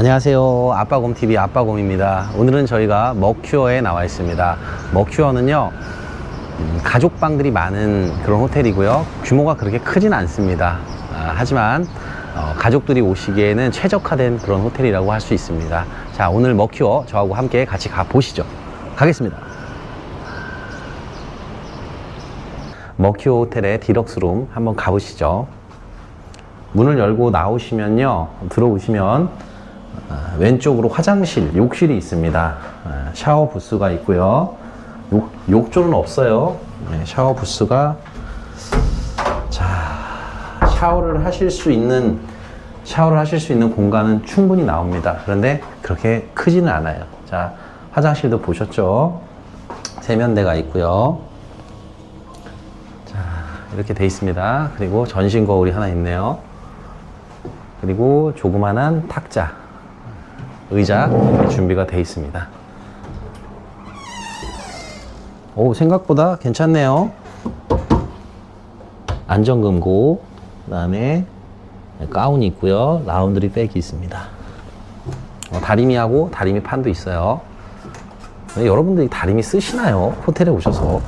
안녕하세요. 아빠곰TV 아빠곰입니다. 오늘은 저희가 머큐어에 나와 있습니다. 머큐어는요, 음, 가족방들이 많은 그런 호텔이고요. 규모가 그렇게 크진 않습니다. 아, 하지만 어, 가족들이 오시기에는 최적화된 그런 호텔이라고 할 수 있습니다. 자, 오늘 머큐어 저하고 함께 같이 가보시죠. 가겠습니다. 머큐어 호텔의 디럭스룸 한번 가보시죠. 문을 열고 나오시면요, 들어오시면 아, 왼쪽으로 화장실, 욕실이 있습니다. 아, 샤워 부스가 있고요. 욕, 욕조는 없어요. 네, 샤워 부스가 자 샤워를 하실 수 있는 샤워를 하실 수 있는 공간은 충분히 나옵니다. 그런데 그렇게 크지는 않아요. 자 화장실도 보셨죠? 세면대가 있고요. 자 이렇게 돼 있습니다. 그리고 전신 거울이 하나 있네요. 그리고 조그만한 탁자, 의자 준비가 돼 있습니다. 오, 생각보다 괜찮네요. 안전금고, 그 다음에 가운이 있고요. 라운드리 백이 있습니다. 어, 다리미하고 다리미 판도 있어요. 네, 여러분들이 다리미 쓰시나요? 호텔에 오셔서.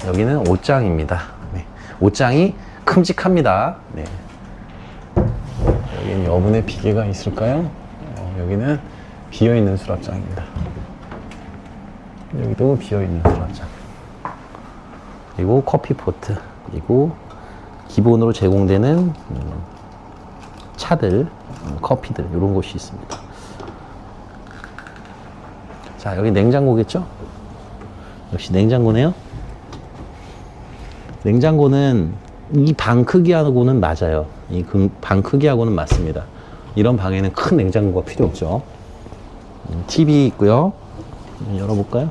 자, 여기는 옷장입니다. 네, 옷장이 큼직합니다. 네. 여기는 여분의 비계가 있을까요? 어, 여기는 비어있는 수납장입니다. 여기도 비어있는 수납장. 그리고 커피 포트. 그리고 기본으로 제공되는 음, 차들, 음, 커피들, 이런 곳이 있습니다. 자, 여기 냉장고겠죠? 역시 냉장고네요. 냉장고는 이 방 크기하고는 맞아요. 이 방 크기하고는 맞습니다. 이런 방에는 큰 냉장고가 필요 없죠. 음, TV 있고요. 음, 열어볼까요?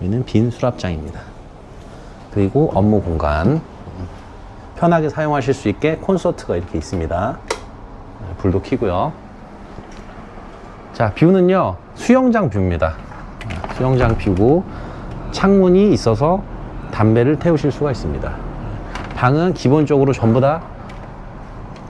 여기는 빈 수납장입니다. 그리고 업무 공간. 편하게 사용하실 수 있게 콘서트가 이렇게 있습니다. 네, 불도 켜고요. 자, 뷰는요, 수영장 뷰입니다. 네, 수영장 뷰고, 창문이 있어서 담배를 태우실 수가 있습니다. 방은 기본적으로 전부 다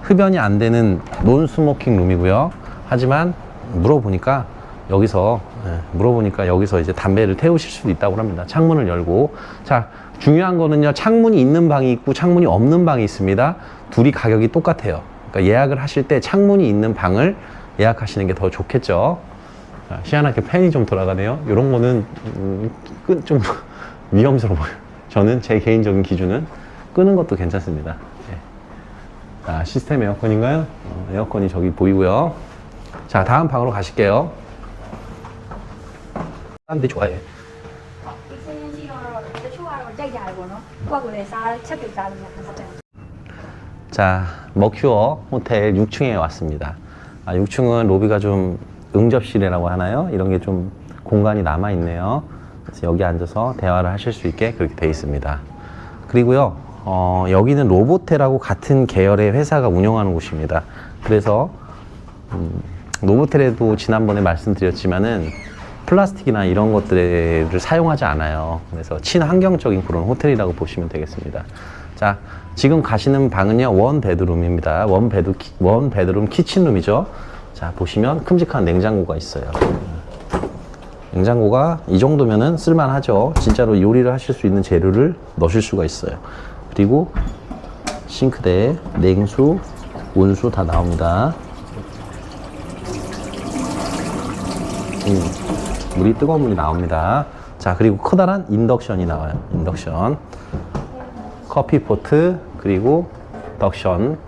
흡연이 안 되는 논 스모킹 룸이고요. 하지만 물어보니까 여기서 예, 물어보니까 여기서 이제 담배를 태우실 수도 있다고 합니다. 창문을 열고 자 중요한 거는요 창문이 있는 방이 있고 창문이 없는 방이 있습니다. 둘이 가격이 똑같아요. 그러니까 예약을 하실 때 창문이 있는 방을 예약하시는 게 더 좋겠죠. 자, 희한하게 팬이 좀 돌아가네요. 이런 거는 음, 끄- 좀 위험스러워요. 저는 제 개인적인 기준은 끄는 것도 괜찮습니다. 예. 자, 시스템 에어컨인가요? 어, 에어컨이 저기 보이고요. 자, 다음 방으로 가실게요. 사람들이 좋아해. 자, 머큐어 호텔 6층에 왔습니다. 아, 6층은 로비가 좀 응접실이라고 하나요? 이런 게 좀 공간이 남아 있네요. 그래서 여기 앉아서 대화를 하실 수 있게 그렇게 돼 있습니다. 그리고요, 어, 여기는 로보텔하고 같은 계열의 회사가 운영하는 곳입니다. 그래서 음, 노보텔에도 지난번에 말씀드렸지만은 플라스틱이나 이런 것들을 사용하지 않아요. 그래서 친환경적인 그런 호텔이라고 보시면 되겠습니다. 자, 지금 가시는 방은요, 원 베드룸입니다. 원 베드, 키- 원 베드룸 키친룸이죠. 자, 보시면 큼직한 냉장고가 있어요. 냉장고가 이 정도면은 쓸만하죠. 진짜로 요리를 하실 수 있는 재료를 넣으실 수가 있어요. 그리고 싱크대, 냉수, 온수 다 나옵니다. 음, 물이 뜨거운 물이 나옵니다. 자, 그리고 커다란 인덕션이 나와요. 인덕션. 커피 포트, 그리고 덕션.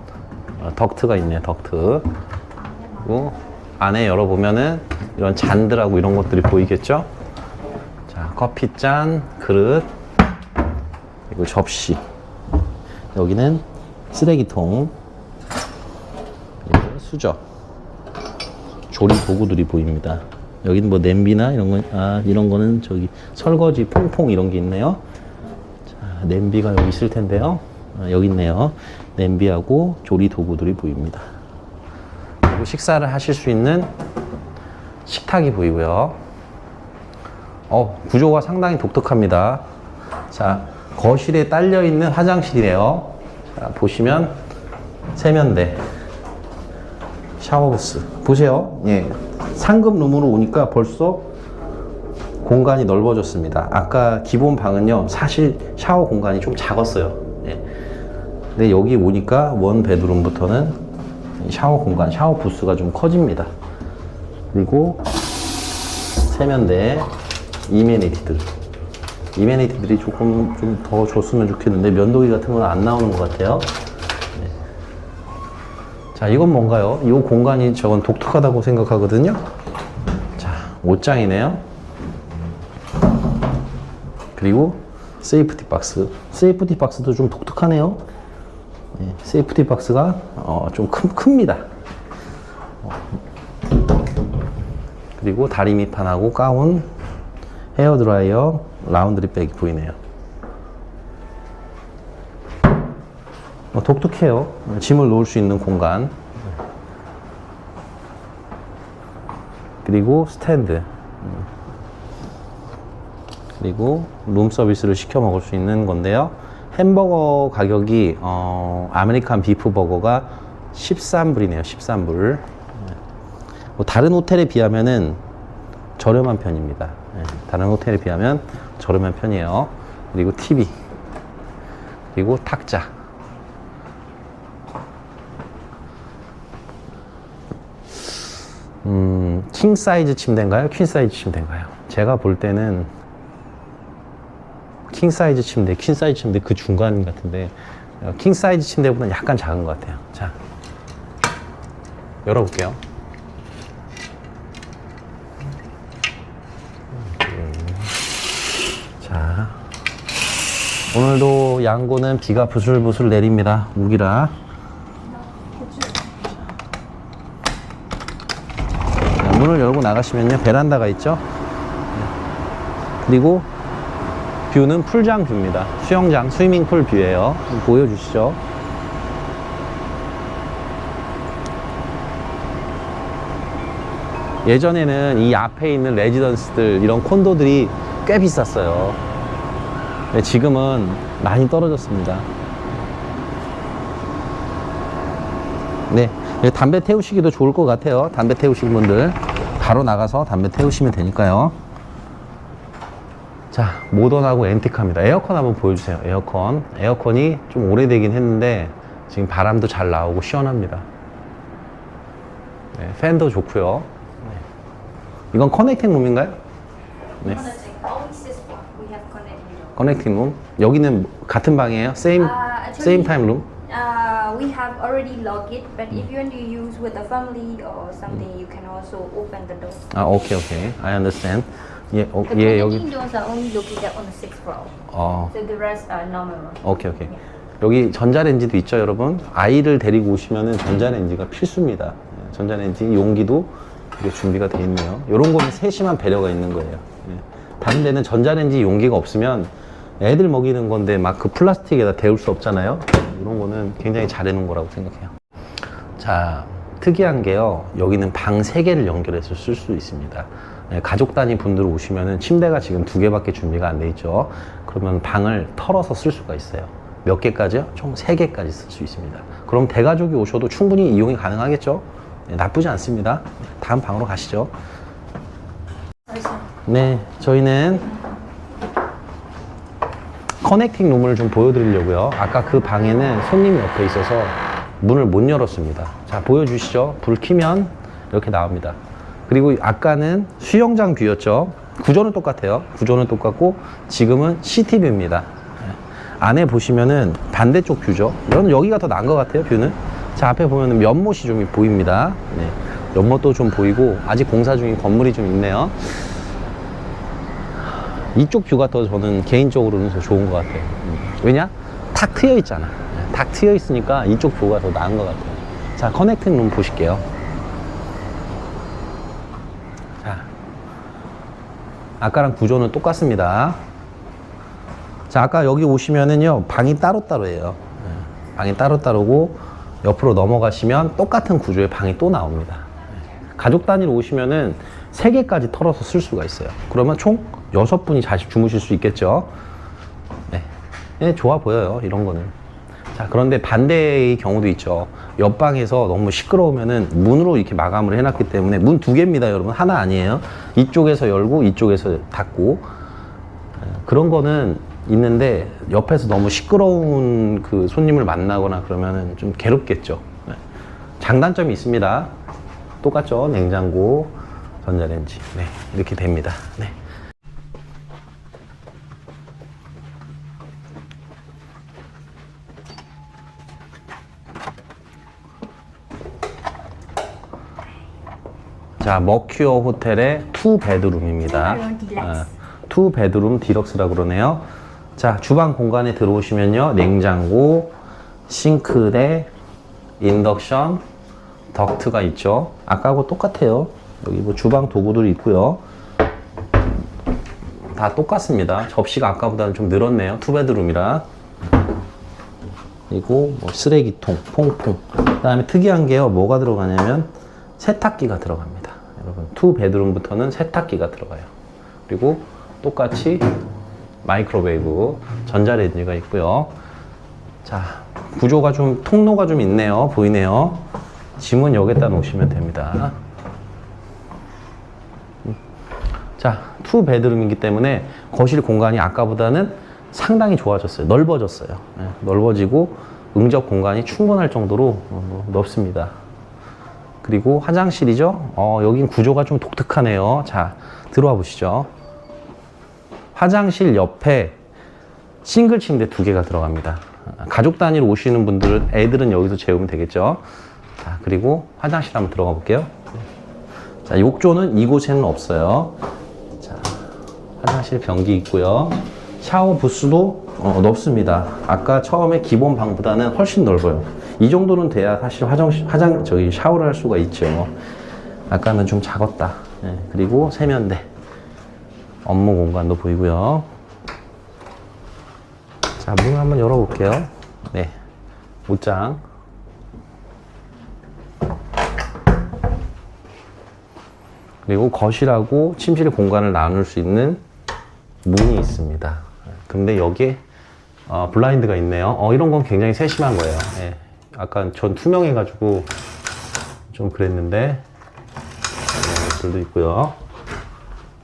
어, 덕트가 있네요, 덕트. 그리고 안에 열어보면은 이런 잔들하고 이런 것들이 보이겠죠? 자, 커피 잔, 그릇, 그리고 접시. 여기는 쓰레기통, 그리고 수저. 조리 도구들이 보입니다. 여기는 뭐 냄비나 이런 거, 아, 이런 거는 저기 설거지 퐁퐁 이런 게 있네요. 자, 냄비가 여기 있을 텐데요. 아, 여기 있네요. 냄비하고 조리 도구들이 보입니다. 그리고 식사를 하실 수 있는 식탁이 보이고요. 어, 구조가 상당히 독특합니다. 자, 거실에 딸려 있는 화장실이래요. 자, 보시면 세면대. 샤워부스. 보세요. 예. 상급 룸으로 오니까 벌써 공간이 넓어졌습니다. 아까 기본 방은요, 사실 샤워 공간이 좀 작았어요. 예. 근데 여기 오니까 원 베드룸부터는 샤워 공간, 샤워 부스가 좀 커집니다. 그리고 세면대, 이메니티들. 이메니티들이 조금 좀 더 줬으면 좋겠는데 면도기 같은 건 안 나오는 것 같아요. 네. 자, 이건 뭔가요? 이 공간이 저건 독특하다고 생각하거든요. 자, 옷장이네요. 그리고 세이프티 박스. 세이프티 박스도 좀 독특하네요. 네, 세이프티 박스가 어, 좀 큰, 큽니다. 어. 그리고 다리 밑판하고 가운, 헤어 드라이어, 라운드리 백이 보이네요. 어, 독특해요. 짐을 놓을 수 있는 공간. 그리고 스탠드. 그리고 룸 서비스를 시켜 먹을 수 있는 건데요. 햄버거 가격이 어, 아메리칸 비프 버거가 13불이네요. 13불. 뭐 다른 호텔에 비하면은 저렴한 편입니다. 예, 다른 호텔에 비하면 저렴한 편이에요. 그리고 TV. 그리고 탁자. 음, 킹 사이즈 침대인가요? 퀸 사이즈 침대인가요? 제가 볼 때는 킹 사이즈 침대, 퀸 사이즈 침대 그 중간 같은데 어, 킹 사이즈 침대보다 약간 작은 것 같아요. 자, 열어볼게요. 자, 오늘도 양고는 비가 부슬부슬 내립니다. 우기라. 자, 문을 열고 나가시면요 베란다가 있죠. 네. 그리고 뷰는 풀장 뷰입니다. 수영장, 스위밍풀 뷰예요. 좀 보여주시죠. 예전에는 이 앞에 있는 레지던스들 이런 콘도들이 꽤 비쌌어요. 네, 지금은 많이 떨어졌습니다. 네, 네, 담배 태우시기도 좋을 것 같아요. 담배 태우시는 분들 바로 나가서 담배 태우시면 되니까요. 자, 모던하고 앤틱합니다. 에어컨 한번 보여주세요. 에어컨. 에어컨이 좀 오래되긴 했는데 지금 바람도 잘 나오고 시원합니다. 네, 팬도 좋고요. 네. 이건 커넥팅 룸인가요? 네. Always this one. We have connected. 커넥팅 룸. 여기는 같은 방이에요? Same, Uh, actually- same time room? Uh, we have already logged it, but if you want to use with a family or something, you can also open the door. 아, 오케이, 오케이. I understand. 예, 어, The 예, connecting 여기. doors are only located on the sixth floor, 어, so the rest are normal. room. 오케이, 오케이. 여기 전자레인지도 있죠, 여러분? 아이를 데리고 오시면은 전자레인지가 필수입니다. 예, 전자레인지 용기도 이게 준비가 돼 있네요. 이런 거는 세심한 배려가 있는 거예요. 예. 다른 데는 전자레인지 용기가 없으면 애들 먹이는 건데 막 그 플라스틱에다 데울 수 없잖아요. 이런 거는 굉장히 잘해놓은 거라고 생각해요. 자, 특이한 게요. 여기는 방 세개를 연결해서 쓸 수 있습니다. 예, 가족 단위 분들 오시면은 침대가 지금 두 개밖에 준비가 안 돼 있죠. 그러면 방을 털어서 쓸 수가 있어요. 몇 개까지요? 총 세개까지 쓸 수 있습니다. 그럼 대가족이 오셔도 충분히 이용이 가능하겠죠? 예, 나쁘지 않습니다. 다음 방으로 가시죠. 네, 저희는 커넥팅 룸을 좀 보여드리려고요. 아까 그 방에는 손님이 옆에 있어서 문을 못 열었습니다. 자, 보여주시죠. 불 켜면 이렇게 나옵니다. 그리고 아까는 수영장 뷰였죠. 구조는 똑같아요. 구조는 똑같고 지금은 시티뷰입니다. 안에 보시면은 반대쪽 뷰죠. 저는 여기가 더 나은 것 같아요, 뷰는. 자, 앞에 보면은 연못이 좀 보입니다. 네. 연못도 좀 보이고 아직 공사 중인 건물이 좀 있네요. 이쪽 뷰가 더 저는 개인적으로는 더 좋은 것 같아요. 음. 왜냐? 탁 트여 있잖아. 네, 탁 트여 있으니까 이쪽 뷰가 더 나은 것 같아요. 자, 커넥팅 룸 보실게요. 자, 아까랑 구조는 똑같습니다. 자, 아까 여기 오시면은요, 방이 따로따로예요. 네, 방이 따로따로고, 옆으로 넘어가시면 똑같은 구조의 방이 또 나옵니다. 네, 가족 단위로 오시면은 세개까지 털어서 쓸 수가 있어요. 그러면 총 여섯 분이 자식 주무실 수 있겠죠. 네. 네, 좋아 보여요. 이런 거는. 자, 그런데 반대의 경우도 있죠. 옆방에서 너무 시끄러우면은 문으로 이렇게 마감을 해놨기 때문에 문 두 개입니다, 여러분. 하나 아니에요. 이쪽에서 열고 이쪽에서 닫고. 예, 그런 거는 있는데 옆에서 너무 시끄러운 그 손님을 만나거나 그러면은 좀 괴롭겠죠. 네. 장단점이 있습니다. 똑같죠. 냉장고, 전자레인지. 네. 이렇게 됩니다. 네. 자, 머큐어 호텔의 투 베드룸입니다. 투 베드룸 딜럭스. 투 베드룸 디럭스라고 그러네요. 자, 주방 공간에 들어오시면요. 냉장고, 싱크대, 인덕션, 덕트가 있죠. 아까하고 똑같아요. 여기 뭐 주방 도구들이 있고요. 다 똑같습니다. 접시가 아까보다는 좀 늘었네요. 투 베드룸이라. 그리고 뭐 쓰레기통, 퐁퐁. 그 다음에 특이한 게요. 뭐가 들어가냐면 세탁기가 들어갑니다. 투 베드룸부터는 세탁기가 들어가요. 그리고 똑같이 마이크로웨이브, 전자레인지가 있고요. 자, 구조가 좀 통로가 좀 있네요. 보이네요. 짐은 여기다 놓으시면 됩니다. 자, 투 베드룸이기 때문에 거실 공간이 아까보다는 상당히 좋아졌어요. 넓어졌어요. 예, 넓어지고 응접 공간이 충분할 정도로 어, 넓습니다. 그리고 화장실이죠. 어, 여긴 구조가 좀 독특하네요. 자, 들어와 보시죠. 화장실 옆에 싱글 침대 두 개가 들어갑니다. 가족 단위로 오시는 분들은 애들은 여기서 재우면 되겠죠. 자, 그리고 화장실 한번 들어가 볼게요. 자, 욕조는 이곳에는 없어요. 자, 화장실 변기 있고요. 샤워 부스도 어, 넓습니다. 아까 처음에 기본 방보다는 훨씬 넓어요. 이 정도는 돼야 사실 화장 화장 저기 샤워를 할 수가 있죠. 아까는 좀 작았다. 네, 그리고 세면대, 업무 공간도 보이고요. 자, 문 한번 열어볼게요. 네, 옷장. 그리고 거실하고 침실 공간을 나눌 수 있는 문이 있습니다. 근데 여기에 어, 블라인드가 있네요. 어, 이런 건 굉장히 세심한 거예요. 예. 아까 전 투명해가지고 좀 그랬는데 이런 것들도 있고요.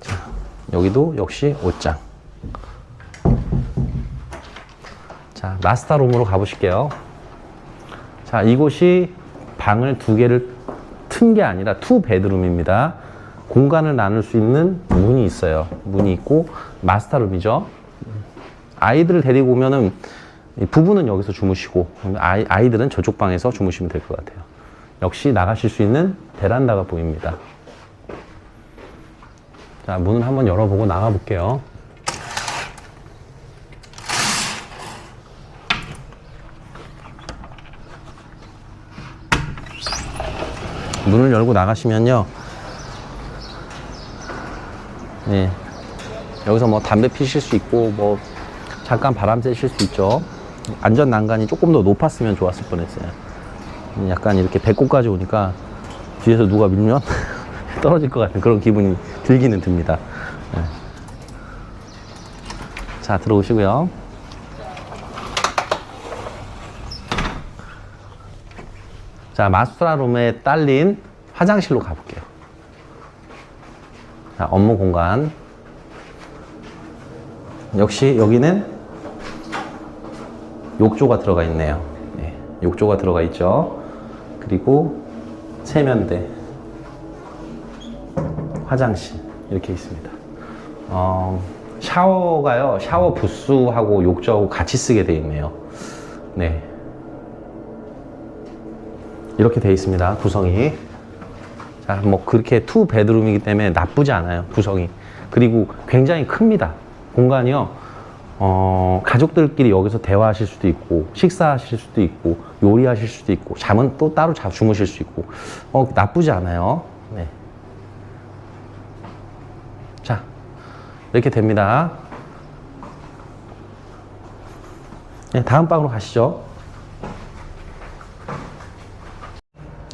자, 여기도 역시 옷장. 자, 마스터룸으로 가보실게요. 자, 이곳이 방을 두 개를 튼 게 아니라 투 베드룸입니다. 공간을 나눌 수 있는 문이 있어요. 문이 있고 마스터룸이죠. 아이들을 데리고 오면은 이 부부는 여기서 주무시고 아이, 아이들은 저쪽 방에서 주무시면 될 것 같아요. 역시 나가실 수 있는 베란다가 보입니다. 자, 문을 한번 열어보고 나가 볼게요. 문을 열고 나가시면요. 네. 여기서 뭐 담배 피실 수 있고, 뭐, 잠깐 바람 쐬실 수 있죠. 안전 난간이 조금 더 높았으면 좋았을 뻔 했어요. 약간 이렇게 배꼽까지 오니까 뒤에서 누가 밀면 떨어질 것 같은 그런 기분이 들기는 듭니다. 네. 자, 들어오시고요. 자, 마스터룸에 딸린 화장실로 가볼게요. 자, 업무 공간. 역시 여기는 욕조가 들어가 있네요. 네, 욕조가 들어가 있죠. 그리고 세면대, 화장실 이렇게 있습니다. 어, 샤워가요. 샤워 부스하고 욕조하고 같이 쓰게 되어 있네요. 네. 이렇게 되어 있습니다. 구성이. 자, 뭐 그렇게 투 베드룸이기 때문에 나쁘지 않아요. 구성이. 그리고 굉장히 큽니다. 공간이요. 어, 가족들끼리 여기서 대화하실 수도 있고, 식사하실 수도 있고, 요리하실 수도 있고, 잠은 또 따로 자 주무실 수 있고, 어, 나쁘지 않아요. 네. 자, 이렇게 됩니다. 네, 다음 방으로 가시죠.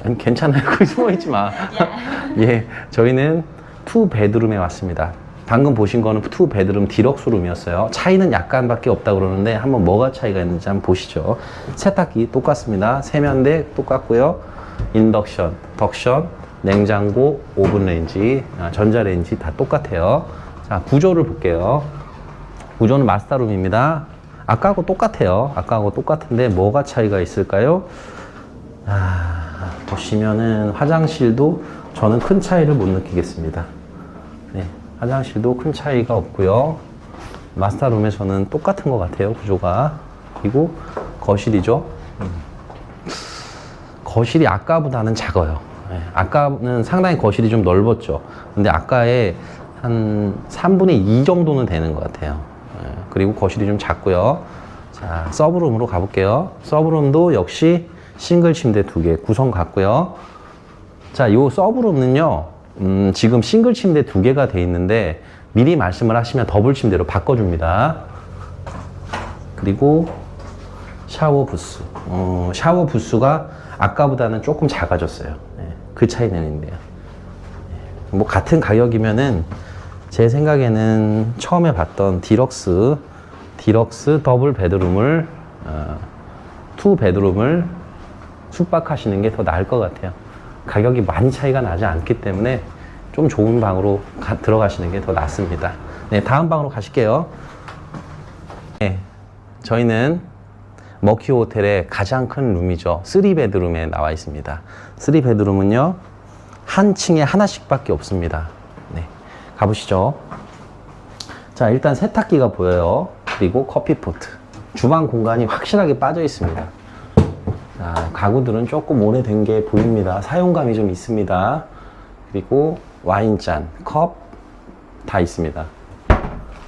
아니, 괜찮아요. 거기 숨어 있지 마. 예, 저희는 투 베드룸에 왔습니다. 방금 보신 거는 투 베드룸 디럭스 룸이었어요. 차이는 약간밖에 없다 그러는데 한번 뭐가 차이가 있는지 한번 보시죠. 세탁기 똑같습니다. 세면대 똑같고요. 인덕션, 덕션, 냉장고, 오븐레인지, 아, 전자레인지 다 똑같아요. 자, 구조를 볼게요. 구조는 마스터룸입니다. 아까하고 똑같아요. 아까하고 똑같은데 뭐가 차이가 있을까요? 아, 보시면은 화장실도 저는 큰 차이를 못 느끼겠습니다. 네, 화장실도 큰 차이가 없고요. 마스터룸에서는 똑같은 것 같아요, 구조가. 그리고 거실이죠. 음. 거실이 아까보다는 작아요. 네, 아까는 상당히 거실이 좀 넓었죠. 근데 아까에 한 3분의 2 정도는 되는 것 같아요. 네, 그리고 거실이 좀 작고요. 자, 서브룸으로 가볼게요. 서브룸도 역시 싱글 침대 두 개 구성 같고요. 자, 요 서브룸은요, 음, 지금 싱글 침대 두 개가 돼 있는데, 미리 말씀을 하시면 더블 침대로 바꿔줍니다. 그리고 샤워 부스. 어, 샤워 부스가 아까보다는 조금 작아졌어요. 네, 그 차이는 있는데요. 네, 뭐 같은 가격이면은 제 생각에는 처음에 봤던 디럭스, 디럭스 더블 베드룸을, 어, 투 베드룸을 숙박하시는 게 더 나을 것 같아요. 가격이 많이 차이가 나지 않기 때문에 좀 좋은 방으로 가- 들어가시는 게 더 낫습니다. 네, 다음 방으로 가실게요. 네, 저희는 머키 호텔의 가장 큰 룸이죠. 3베드룸에 나와 있습니다. 3베드룸은요, 한 층에 하나씩밖에 없습니다. 네, 가보시죠. 자, 일단 세탁기가 보여요. 그리고 커피포트. 주방 공간이 확실하게 빠져 있습니다. 자, 가구들은 조금 오래된 게 보입니다. 사용감이 좀 있습니다. 그리고 와인잔, 컵, 다 있습니다.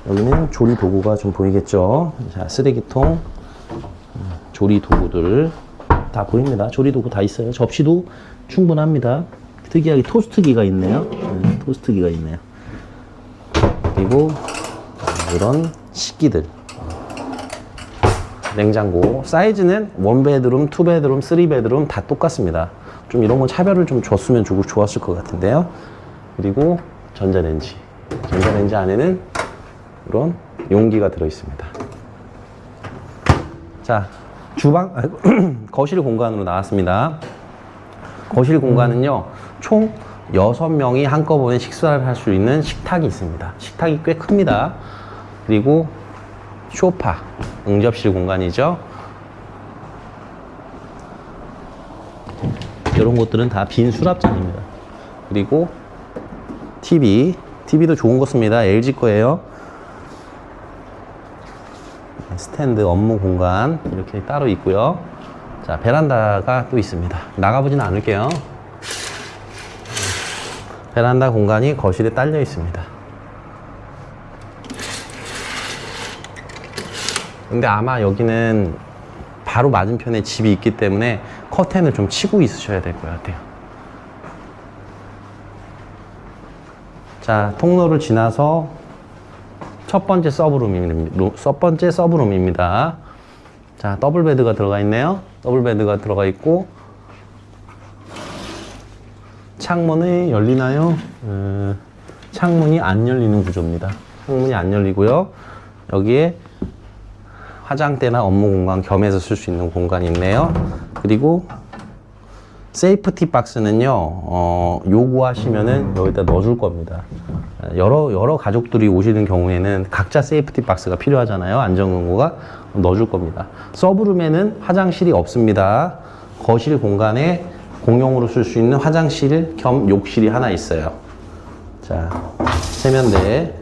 여기는 조리 도구가 좀 보이겠죠? 자, 쓰레기통, 음, 조리 도구들 다 보입니다. 조리 도구 다 있어요. 접시도 충분합니다. 특이하게 토스트기가 있네요. 음, 토스트기가 있네요. 그리고 이런 식기들. 냉장고 사이즈는 원베드룸, 투베드룸, 쓰리베드룸 다 똑같습니다. 좀 이런 건 차별을 좀 줬으면 좋- 좋았을 것 같은데요. 그리고 전자레인지. 전자레인지 안에는 이런 용기가 들어 있습니다. 자, 주방, 아이고, 거실 공간으로 나왔습니다. 거실 공간은요, 총 6명이 한꺼번에 식사를 할 수 있는 식탁이 있습니다. 식탁이 꽤 큽니다. 그리고 쇼파, 응접실 공간이죠. 이런 것들은 다 빈 수납장입니다. 그리고 TV, TV도 좋은 거 씁니다. LG 거예요. 스탠드 업무 공간 이렇게 따로 있고요. 자, 베란다가 또 있습니다. 나가보지는 않을게요. 베란다 공간이 거실에 딸려 있습니다. 근데 아마 여기는 바로 맞은편에 집이 있기 때문에 커튼을 좀 치고 있으셔야 될 것 같아요. 자, 통로를 지나서 첫 번째 서브룸입니다. 첫 번째 서브룸입니다. 자, 더블 베드가 들어가 있네요. 더블 베드가 들어가 있고 창문이 열리나요? 음, 창문이 안 열리는 구조입니다. 창문이 안 열리고요. 여기에 화장대나 업무 공간 겸해서 쓸 수 있는 공간이 있네요. 그리고 세이프티 박스는요, 어, 요구하시면은 여기다 넣어줄 겁니다. 여러, 여러 가족들이 오시는 경우에는 각자 세이프티 박스가 필요하잖아요. 안전금고가 넣어줄 겁니다. 서브룸에는 화장실이 없습니다. 거실 공간에 공용으로 쓸 수 있는 화장실 겸 욕실이 하나 있어요. 자, 세면대,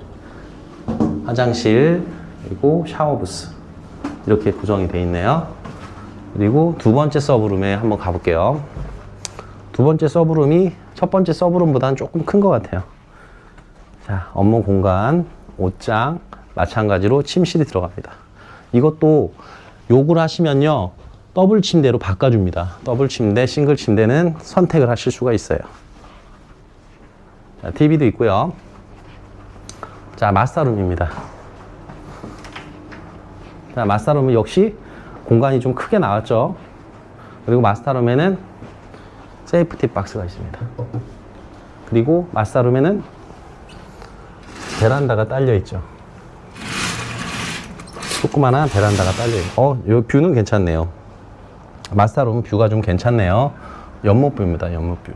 화장실, 그리고 샤워부스. 이렇게 구성이 되어 있네요. 그리고 두 번째 서브룸에 한번 가볼게요. 두 번째 서브룸이 첫 번째 서브룸보다는 조금 큰 것 같아요. 자, 업무 공간, 옷장, 마찬가지로 침실이 들어갑니다. 이것도 요구를 하시면요, 더블 침대로 바꿔줍니다. 더블 침대, 싱글 침대는 선택을 하실 수가 있어요. 자, TV도 있고요. 자, 마스터룸입니다. 자, 마스터룸은 역시 공간이 좀 크게 나왔죠. 그리고 마스터룸에는 세이프티 박스가 있습니다. 그리고 마스터룸에는 베란다가 딸려 있죠. 조그만한 베란다가 딸려 있 어, 요 뷰는 괜찮네요. 마스터룸 뷰가 좀 괜찮네요. 연못뷰입니다, 연못뷰.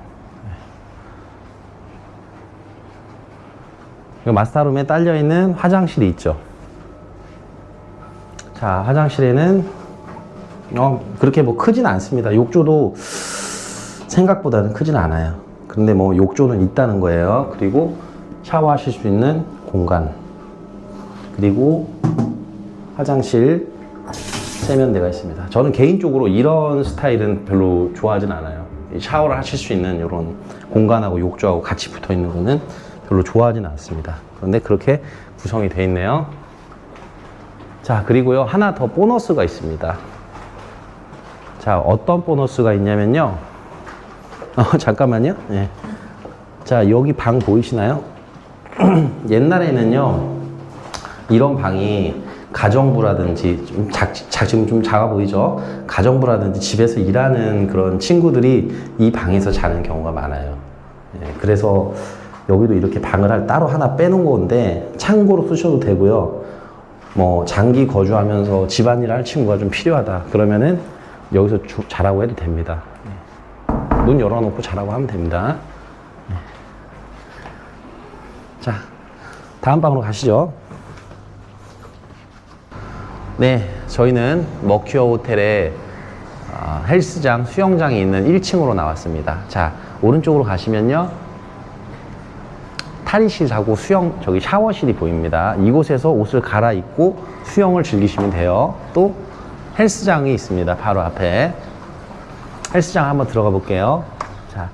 이 마스터룸에 딸려 있는 화장실이 있죠. 자, 화장실에는 어, 그렇게 뭐 크진 않습니다. 욕조도 생각보다는 크진 않아요. 근데 뭐 욕조는 있다는 거예요. 그리고 샤워하실 수 있는 공간. 그리고 화장실 세면대가 있습니다. 저는 개인적으로 이런 스타일은 별로 좋아하진 않아요. 이 샤워를 하실 수 있는 이런 공간하고 욕조하고 같이 붙어 있는 거는 별로 좋아하진 않습니다. 그런데 그렇게 구성이 되어 있네요. 자, 그리고요, 하나 더 보너스가 있습니다. 자, 어떤 보너스가 있냐면요. 어, 잠깐만요. 예. 자, 여기 방 보이시나요? 옛날에는요, 이런 방이 가정부라든지 좀 작, 작, 지금 좀 작아 보이죠? 가정부라든지 집에서 일하는 그런 친구들이 이 방에서 자는 경우가 많아요. 예, 그래서 여기도 이렇게 방을 할 따로 하나 빼놓은 건데 참고로 쓰셔도 되고요. 뭐 장기 거주하면서 집안일 할 친구가 좀 필요하다. 그러면은 여기서 주, 자라고 해도 됩니다. 예. 문 열어놓고 자라고 하면 됩니다. 예. 자, 다음 방으로 가시죠. 네, 저희는 머큐어 호텔의 아, 헬스장, 수영장이 있는 1층으로 나왔습니다. 자, 오른쪽으로 가시면요. 탈의실하고 수영, 저기 샤워실이 보입니다. 이곳에서 옷을 갈아입고 수영을 즐기시면 돼요. 또 헬스장이 있습니다. 바로 앞에. 헬스장 한번 들어가 볼게요. 자,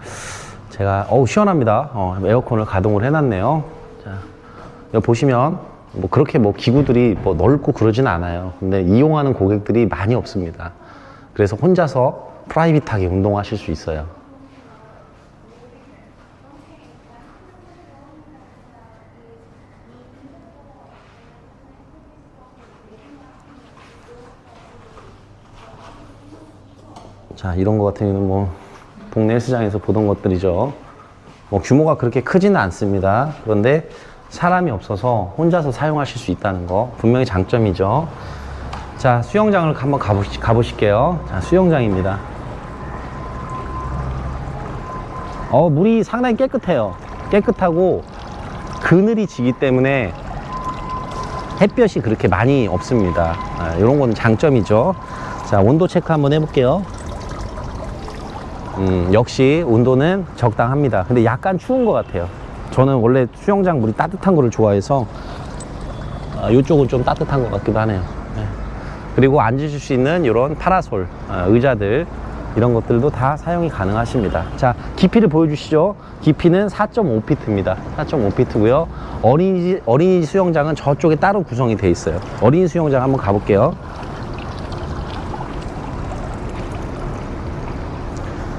제가, 어우, 시원합니다. 어, 에어컨을 가동을 해놨네요. 자, 여기 보시면 뭐 그렇게 뭐 기구들이 뭐 넓고 그러진 않아요. 근데 이용하는 고객들이 많이 없습니다. 그래서 혼자서 프라이빗하게 운동하실 수 있어요. 자, 이런 거 같은 경우는 뭐 동네 헬스장에서 보던 것들이죠. 뭐 규모가 그렇게 크지는 않습니다. 그런데 사람이 없어서 혼자서 사용하실 수 있다는 거 분명히 장점이죠. 자, 수영장을 한번 가보시, 가보실게요. 자, 수영장입니다. 어, 물이 상당히 깨끗해요. 깨끗하고 그늘이 지기 때문에 햇볕이 그렇게 많이 없습니다. 아, 이런 건 장점이죠. 자, 온도 체크 한번 해볼게요. 음, 역시 온도는 적당합니다. 근데 약간 추운 것 같아요. 저는 원래 수영장 물이 따뜻한 거를 좋아해서 아, 이쪽은 좀 따뜻한 것 같기도 하네요. 네. 그리고 앉으실 수 있는 이런 파라솔, 아, 의자들 이런 것들도 다 사용이 가능하십니다. 자, 깊이를 보여주시죠. 깊이는 4.5피트입니다. 4.5피트고요. 어린이집, 어린이집 수영장은 저쪽에 따로 구성이 돼 있어요. 어린이 수영장 한번 가볼게요.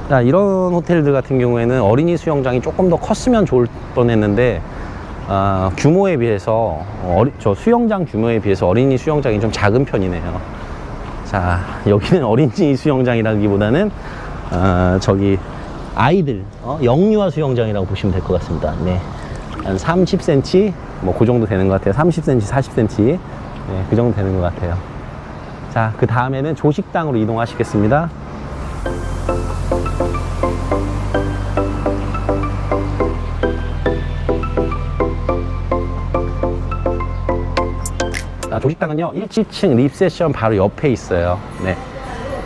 자, 이런 호텔들 같은 경우에는 어린이 수영장이 조금 더 컸으면 좋을 뻔했는데 아, 규모에 비해서 어리, 저 수영장 규모에 비해서 어린이 수영장이 좀 작은 편이네요. 자, 여기는 어린이 수영장이라기보다는 아, 저기 아이들 어? 영유아 수영장이라고 보시면 될 것 같습니다. 네, 한 30cm 뭐 그 정도 되는 것 같아요. 30cm, 40cm 네, 그 정도 되는 것 같아요. 자, 그 다음에는 조식당으로 이동하시겠습니다. 아, 조식당은요 1층 립세션 바로 옆에 있어요. 네.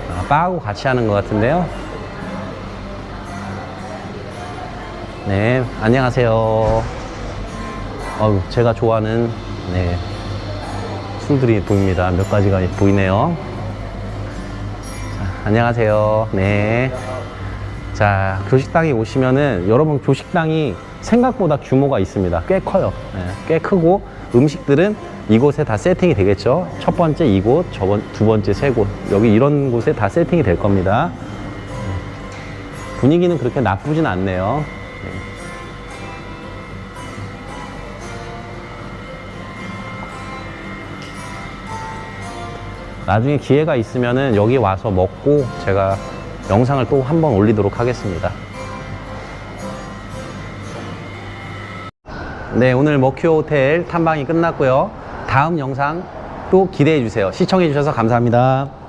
아, 바하고 같이 하는 것 같은데요. 네 안녕하세요. 어우 제가 좋아하는 네 술들이 보입니다. 몇 가지가 보이네요. 자, 안녕하세요. 네 자, 교식당에 오시면은 여러분 교식당이 생각보다 규모가 있습니다. 꽤 커요. 예, 꽤 크고 음식들은 이곳에 다 세팅이 되겠죠. 첫 번째 이곳, 저번 두 번째 세 곳. 여기 이런 곳에 다 세팅이 될 겁니다. 예. 분위기는 그렇게 나쁘진 않네요. 예. 나중에 기회가 있으면은 여기 와서 먹고 제가 영상을 또 한 번 올리도록 하겠습니다. 네, 오늘 머큐어 호텔 탐방이 끝났고요. 다음 영상 또 기대해 주세요. 시청해 주셔서 감사합니다.